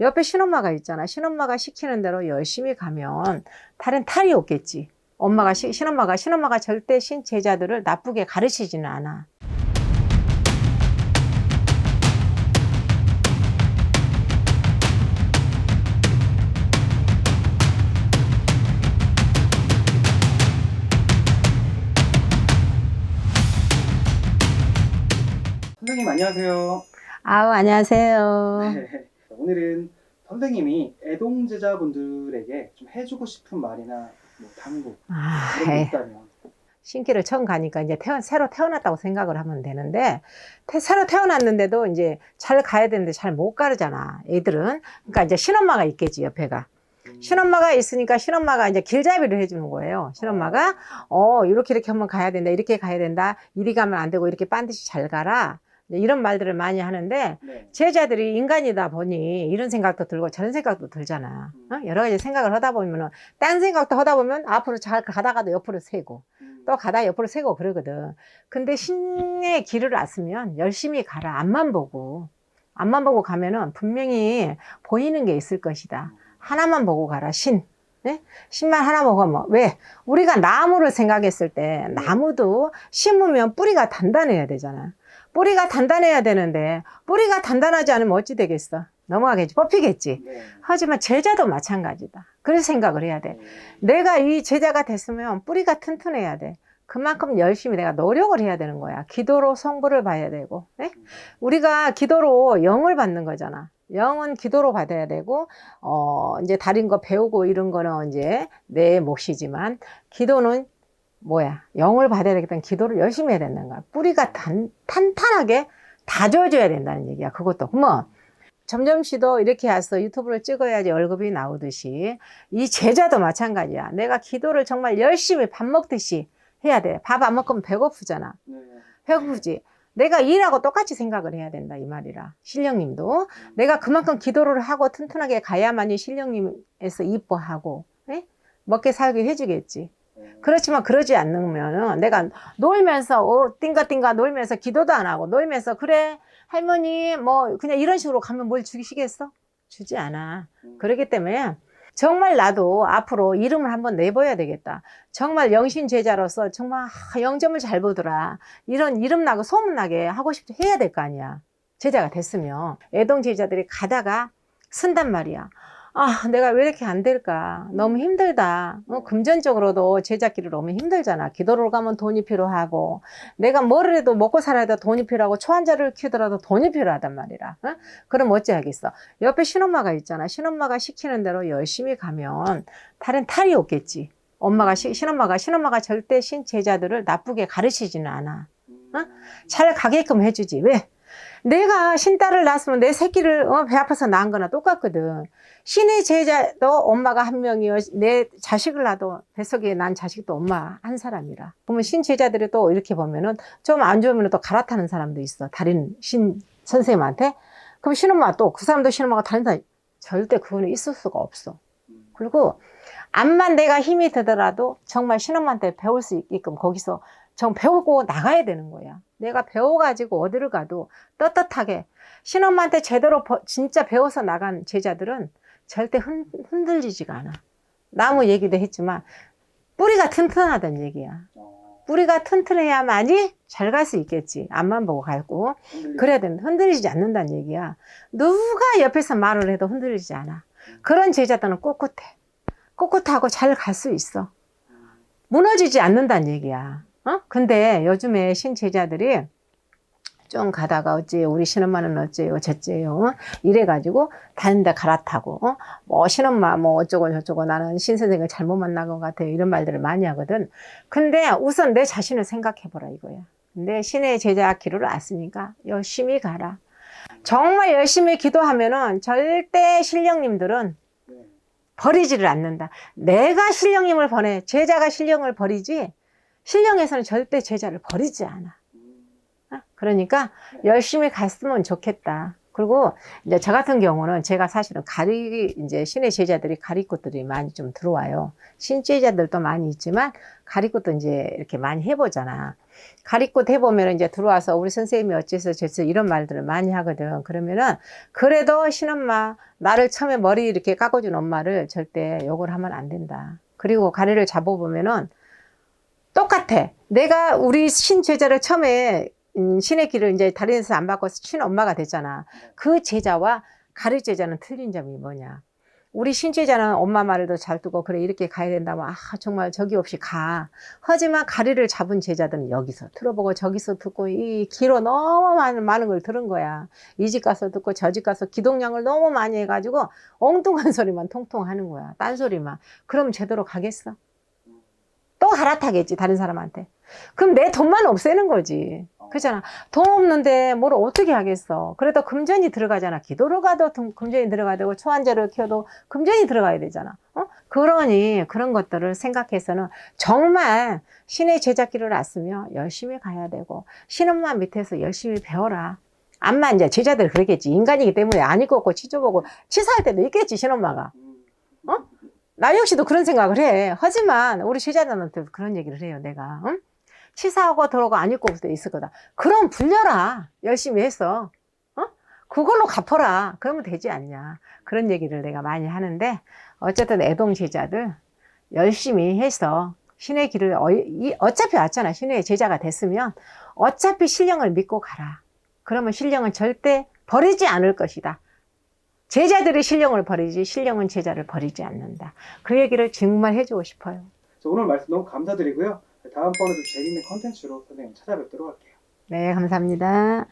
옆에 신엄마가 있잖아. 신엄마가 시키는 대로 열심히 가면 다른 탈이 없겠지. 엄마가 시- 신엄마가 신엄마가 절대 신 제자들을 나쁘게 가르치지는 않아. 선생님 안녕하세요. 아우 안녕하세요. 네. 오늘은 선생님이 애동 제자분들에게 좀 해주고 싶은 말이나 뭐 당부 아, 게 에이. 있다면. 신기를 처음 가니까 이제 태어, 새로 태어났다고 생각을 하면 되는데 태- 새로 태어났는데도 이제 잘 가야 되는데 잘 못 가르잖아 애들은. 그러니까 이제 신엄마가 있겠지 옆에가. 음, 신엄마가 있으니까 신엄마가 이제 길잡이를 해주는 거예요. 신엄마가 어 이렇게 이렇게 하면 가야 된다 이렇게 가야 된다 이리 가면 안 되고 이렇게 반드시 잘 가라 이제 이런 말들을 많이 하는데 네. 제자들이 인간이다 보니 이런 생각도 들고 저런 생각도 들잖아 어? 여러 가지 생각을 하다 보면은 딴 생각도 하다 보면 앞으로 잘 가다가도 옆으로 세고 음, 또 가다 옆으로 세고 그러거든. 근데 신의 길을 왔으면 열심히 가라. 앞만 보고. 앞만 보고 가면은 분명히 보이는 게 있을 것이다. 하나만 보고 가라. 신. 네? 신만 하나 보고 뭐. 왜? 우리가 나무를 생각했을 때 나무도 심으면 뿌리가 단단해야 되잖아. 뿌리가 단단해야 되는데 뿌리가 단단하지 않으면 어찌 되겠어? 넘어가겠지. 뽑히겠지. 네. 하지만 제자도 마찬가지다. 그래서 생각을 해야 돼. 네. 내가 이 제자가 됐으면 뿌리가 튼튼해야 돼. 그만큼 열심히 내가 노력을 해야 되는 거야. 기도로 성부를 봐야 되고. 네? 음, 우리가 기도로 영을 받는 거잖아. 영은 기도로 받아야 되고, 어, 이제 다른 거 배우고 이런 거는 이제 내 몫이지만, 기도는 뭐야? 영을 받아야 때문에 기도를 열심히 해야 된다는 거야. 뿌리가 단, 탄탄하게 다져줘야 된다는 얘기야. 그것도. 뭐, 점점시도 이렇게 해서 유튜브를 찍어야지 월급이 나오듯이 이 제자도 마찬가지야. 내가 기도를 정말 열심히 밥 먹듯이 해야 돼. 밥 안 먹으면 배고프잖아. 네. 배고프지. 내가 일하고 똑같이 생각을 해야 된다 이 말이라. 신령님도 내가 그만큼 기도를 하고 튼튼하게 가야만이 신령님에서 이뻐하고 예? 먹게 살게 해주겠지. 네. 그렇지만 그러지 않으면은 내가 놀면서 어, 띵가띵가 놀면서 기도도 안 하고 놀면서 그래 할머니 뭐 그냥 이런 식으로 가면 뭘 주시겠어? 주지 않아. 음, 그렇기 때문에 정말 나도 앞으로 이름을 한번 내봐야 되겠다. 정말 영신 제자로서 정말 아, 영점을 잘 보더라. 이런 이름 나고 소문 나게 하고 싶지 해야 될 거 아니야. 제자가 됐으면 애동 제자들이 가다가 쓴단 말이야. 아, 내가 왜 이렇게 안 될까? 너무 힘들다. 어, 금전적으로도 제자길을 너무 힘들잖아. 기도를 가면 돈이 필요하고, 내가 뭐를 해도 먹고 살아야 돼 돈이 필요하고, 초환자를 키우더라도 돈이 필요하단 말이라. 어? 그럼 어찌 하겠어? 옆에 신엄마가 있잖아. 신엄마가 시키는 대로 열심히 가면 다른 탈이 없겠지. 엄마가, 시- 신엄마가, 신엄마가 절대 신제자들을 나쁘게 가르치지는 않아. 음, 어? 잘 가게끔 해주지. 왜? 내가 신딸을 낳았으면 내 새끼를 어, 배 아파서 낳은 거나 똑같거든. 신의 제자도 엄마가 한 명이요. 내 자식을 낳아도 뱃속에 난 자식도 엄마 한 사람이라. 그러면 신 제자들이 또 이렇게 보면은 좀 안 좋으면 또 갈아타는 사람도 있어. 다른 신 선생님한테. 그럼 신엄마 또 그 사람도 신엄마가 다른 사람 절대 그거는 있을 수가 없어. 음, 그리고 암만 내가 힘이 되더라도 정말 신엄마한테 배울 수 있게끔 거기서 정 배우고 나가야 되는 거야. 내가 배워가지고 어디를 가도 떳떳하게 신엄마한테 제대로 버- 진짜 배워서 나간 제자들은 절대 흔, 흔들리지가 않아. 나무 얘기도 했지만 뿌리가 튼튼하단 얘기야. 어, 뿌리가 튼튼해야만이 잘 갈 수 있겠지. 앞만 보고 갈고. 그래야 된다. 흔들리지 않는다는 얘기야. 누가 옆에서 말을 해도 흔들리지 않아. 그런 제자들은 꿋꿋해. 꿋꿋하고 잘 갈 수 있어. 음, 무너지지 않는다는 얘기야. 어? 근데 요즘에 신제자들이 좀 가다가 어째 우리 신엄마는 어째요 저째요 어? 이래가지고 다른 데 갈아타고 어? 뭐 신엄마 뭐 어쩌고 저쩌고 나는 신선생을 잘못 만난 것 같아요 이런 말들을 많이 하거든 근데 우선 내 자신을 생각해보라 이거야 근데 신의 제자 길을 왔으니까 열심히 가라 정말 열심히 기도하면은 절대 신령님들은 네. 버리지를 않는다. 내가 신령님을 보내, 제자가 신령을 버리지, 신령에서는 절대 제자를 버리지 않아. 음, 어? 그러니까 열심히 갔으면 좋겠다. 그리고 이제 저 같은 경우는 제가 사실은 가리 이제 신의 제자들이 가리꽃들이 많이 좀 들어와요. 신제자들도 많이 있지만 가리꽃도 이제 이렇게 많이 해보잖아. 가리꽃 해보면 이제 들어와서 우리 선생님이 어째서 저째서 이런 말들을 많이 하거든. 그러면은 그래도 신엄마 나를 처음에 머리 이렇게 깎아준 엄마를 절대 욕을 하면 안 된다. 그리고 가리를 잡아보면은 똑같아. 내가 우리 신 제자를 처음에 음, 신의 길을 이제 다른 데서 안 받고 신 엄마가 됐잖아. 그 제자와 가리 제자는 틀린 점이 뭐냐? 우리 신 제자는 엄마 말을 더잘 듣고 그래 이렇게 가야 된다면 아 정말 저기 없이 가. 하지만 가리를 잡은 제자들은 여기서 들어보고 저기서 듣고 이 길어 너무 많은 많은 걸 들은 거야. 이 집 가서 듣고 저 집 가서 기동량을 너무 많이 해가지고 엉뚱한 소리만 통통 하는 거야. 딴 소리만. 그럼 제대로 가겠어? 또 갈아타겠지 다른 사람한테. 그럼 내 돈만 없애는 거지. 그잖아. 돈 없는데 뭘 어떻게 하겠어. 그래도 금전이 들어가잖아. 기도를 가도 금- 금전이 들어가야 되고 초한제를 켜도 금전이 들어가야 되잖아. 어? 그러니 그런 것들을 생각해서는 정말 신의 제자길을 왔으며 열심히 가야 되고 신엄마 밑에서 열심히 배워라. 암만 이제 제자들 그러겠지. 인간이기 때문에 안 읽고 치줘보고 치사할 때도 있겠지 신엄마가. 어? 나 역시도 그런 생각을 해. 하지만 우리 제자들한테 그런 얘기를 해요. 내가. 응? 치사하고 들어오고 안 입고 올때 있을 거다. 그럼 불려라. 열심히 해서. 어? 그걸로 갚아라. 그러면 되지 않냐. 그런 얘기를 내가 많이 하는데 어쨌든 애동 제자들 열심히 해서 신의 길을 어차피 왔잖아. 신의 제자가 됐으면 어차피 신령을 믿고 가라. 그러면 신령은 절대 버리지 않을 것이다. 제자들이 신령을 버리지 신령은 제자를 버리지 않는다. 그 얘기를 정말 해주고 싶어요. 자, 오늘 말씀 너무 감사드리고요. 다음번에도 재밌는 컨텐츠로 선생님 찾아뵙도록 할게요. 네, 감사합니다.